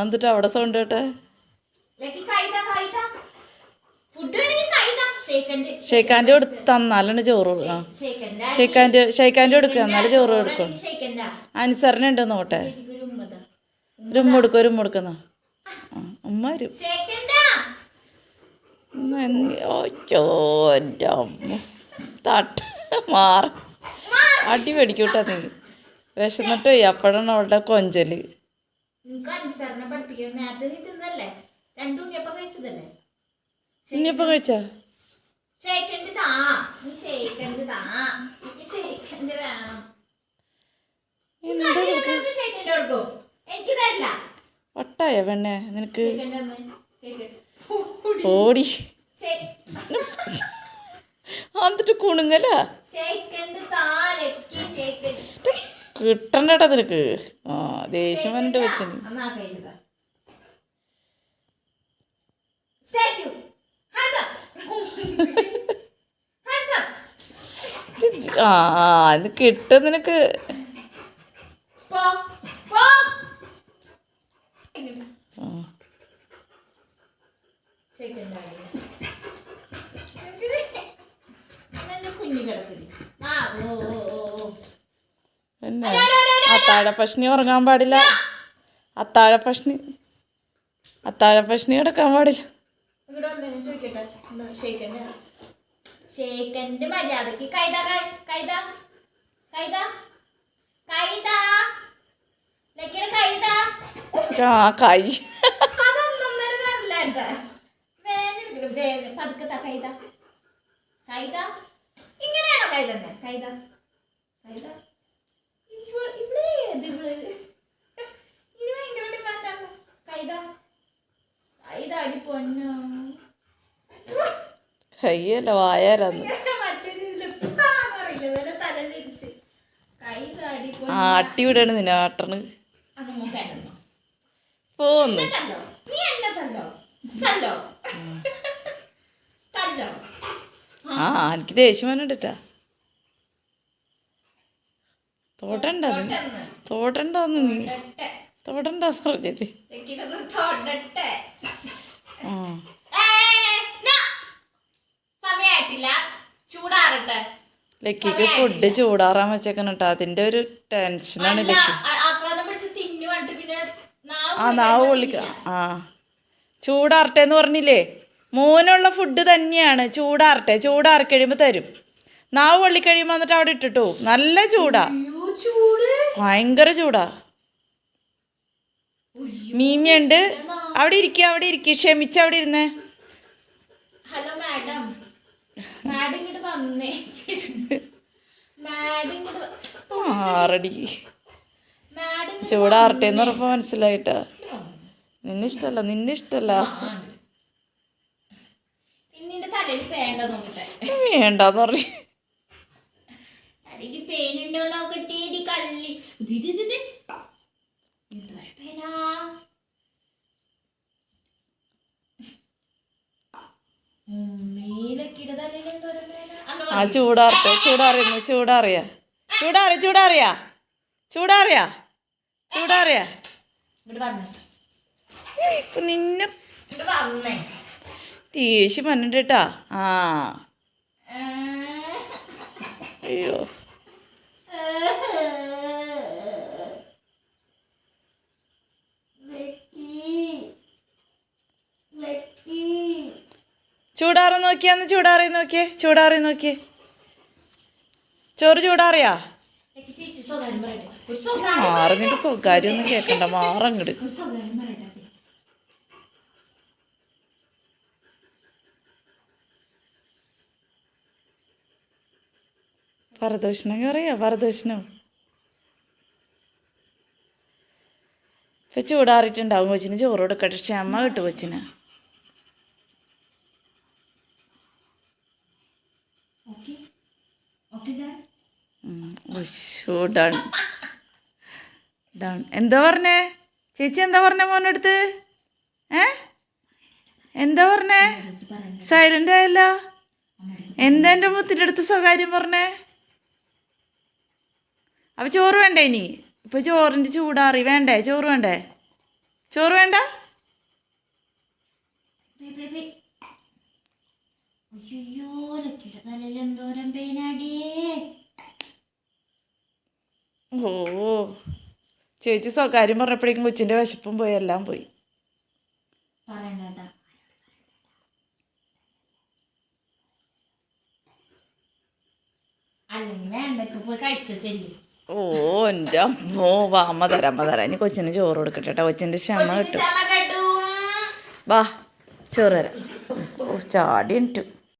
എന്നിട്ട് അവിടെ സൗണ്ട് കേട്ടെ? ഷെയ്ക്കാന്റെ കൊടുത്ത് തന്നാലാണ് ചോറ് കൊടുക്കാം. ആ. ഷെയ്ക്കാന്റെ ഷെയ്ക്കാന്റെ കൊടുക്കുക എന്നാലും ചോറ് കൊടുക്കും. അനുസരണ ഉണ്ട് നോട്ടെ രുമ്മ കൊടുക്കും രുമ്മ കൊടുക്കുന്ന. ഉമ്മ വരും. എന്റെ അമ്മ. തട്ട് മാറ. അടി മേടിക്കൂട്ടാ നീ. വിശന്നിട്ട് അപ്പോഴാണ് അവളുടെ കൊഞ്ചൽ. നിനക്ക് അനുസരണ പഠിപ്പിക്കാൻ നേരത്തെ നീ തിന്നല്ലേ? രണ്ടു ഉണ്ണിയപ്പം കഴിച്ചതല്ലേ? ഇനിയിപ്പോൾ കഴിച്ചാ? ഷേക്കന്റെ താ നീ ഷേക്കന്റെ താ എനിക്ക് ഷേക്കന്റെ വേണം. എന്താ നിനക്ക് ഷേക്കന്റെ കൊടുക്കും. എനിക്ക് തരില്ല. ഒട്ടായ പെണ്ണെ? നിനക്ക് ഓടി. എന്നിട്ട് കുണുങ്ങല? ഷേക്കന്റെ താ ലക്കി ഷേക്കൻ കിട്ടണ്ടേട്ടാ നിനക്ക്. ആ ദേഷ്യം വന്നിട്ട് വെച്ചിന് up. ആ ഇത് കിട്ടും നിനക്ക്. കുഞ്ഞു കിടക്കടി. ആ, ഓ, ഓ, ഓ. പിന്നെ അത്താഴ പഷ്ണി ഉറങ്ങാൻ പാടില്ല. അത്താഴ അത്താഴപ്പഷ്ണി അത്താഴ പഷ്ണി കിടക്കാൻ പാടില്ല ഷേക്കന്റെ മര്യാദയ്ക്ക് കൈതാ കൈ- കൈതാ കൈതാ കൈതാ. ലക്കിയുടെ കൈതാ. ആ കൈ. അതൊന്നൊന്നര തരില്ല കേട്ടോ. വേനെടുക്കണം വേന പതുക്കെ താ കൈതാ. കൈതാ. ഇങ്ങനെയാണോ കൈതന്നെ? കൈതാ. കൈതാ. ഇവിടെ ഏത് ഇവൾ? ഇനി ഭയങ്കര ഡിമാൻഡാണല്ലോ കൈതാ. കൈതാ അടി പൊന്നോ. വായാരാന്ന്. ആട്ടി വിടാണ് നിന്നെ ആട്ടണ് പോന്ന്. ആ എനിക്ക് ദേഷ്യം വന്നിട്ടാ തോട്ടണ്ടാന്ന് തോട്ടണ്ടെന്ന് നീ? തോട്ടണ്ട പറഞ്ഞില്ലേ ലക്കിക്ക് ഫുഡ് ചൂടാറാൻ വെച്ചേക്കണം കേട്ടോ അതിന്റെ ഒരു ടെൻഷനാണ് ലക്കി. ആ നാവ് പൊള്ളിക്ക ആ. ചൂടാറട്ടെ എന്ന് പറഞ്ഞില്ലേ? മോനുള്ള ഫുഡ് തന്നെയാണ്. ചൂടാറട്ടെ. ചൂടാറി കഴിയുമ്പോൾ തരും. നാവ് പൊള്ളിക്കഴിയുമ്പോൾ എന്നിട്ട് അവിടെ ഇട്ടിട്ടു നല്ല ചൂട്. ഭയങ്കര ചൂടാ. മീമിയുണ്ട്. അവിടെ ഇരിക്കുക അവിടെ ഇരിക്കുക ക്ഷമിച്ച അവിടെ ഇരുന്നേ. Hello madam. മാഡം ഇങ്ങോട്ട് വന്നേ. മാഡം ആറടി. ചൂടാറട്ടെ എന്ന് പറഞ്ഞപ്പോ മനസ്സിലായിട്ടാ. നിന്നെ ഇഷ്ടല്ല നിന്നെ ഇഷ്ടല്ല. വേണ്ടാന്ന് പറഞ്ഞു. തലയിൽ പേനുണ്ടോ നോക്കട്ടെ ഇടി കള്ളി. എന്തൊരു പേനാ? ആ ചൂടാറട്ടെ ചൂടാറിയുന്നു ചൂടാറിയാ. ചൂടാറിയ ചൂടാറിയാ. ചൂടാറിയാ. ചൂടാറിയാ. ഇങ്ങോട്ട് വന്നേ. നിന്നെ ദേഷ്യം വന്നിട്ട് ആ. അയ്യോ. ചൂടാറി നോക്കിയാന്ന് ചൂടാറി നോക്കിയേ ചൂടാറി നോക്കിയേ. ചോറ് ചൂടാറിയാ? മാറി സ്വകാര്യൊന്നും സ്വകാര്യം ഒന്നും കേക്കണ്ട മാറങ്ങട്. പരദൂഷണം അറിയാ പരദൂഷണം ഇപ്പൊ ചൂടാറിയിട്ടുണ്ടാവും കൊച്ചിന് ചോറ് കൊടുക്കട്ടെ. ക്ഷമ കിട്ടും കൊച്ചിന്. എന്താ പറഞ്ഞേ? ചേച്ചി എന്താ പറഞ്ഞേ മോനടുത്ത്? ഏ? എന്താ പറഞ്ഞേ? സൈലന്റ് ആയല്ല. എന്താ എന്റെ മുത്തിന്റെ അടുത്ത് സ്വകാര്യം പറഞ്ഞേ? അപ്പൊ ചോറ് വേണ്ടേ ഇനി? ഇപ്പൊ ചോറിന്റെ ചൂടാറി. വേണ്ടേ? ചോറ് വേണ്ടേ? ചോറ് വേണ്ട? അയ്യോ എന്തോരം പെയിനാടിയേ ഓ ചേച്ചി സ്വകാര്യം പറഞ്ഞപ്പോഴേക്കും കൊച്ചിന്റെ വിശപ്പും പോയി എല്ലാം പോയി. ഓ എന്റെ അമ്മോ വാ അമ്മ തരാം അമ്മ തരാം. ഇനി കൊച്ചിന് ചോറ് കൊടുക്കട്ടെ കൊച്ചിന്റെ കൊച്ചിന്റെ ക്ഷമ കിട്ടും. വാ ചോറ് തരാം. ഓ ചാടി ഇട്ടു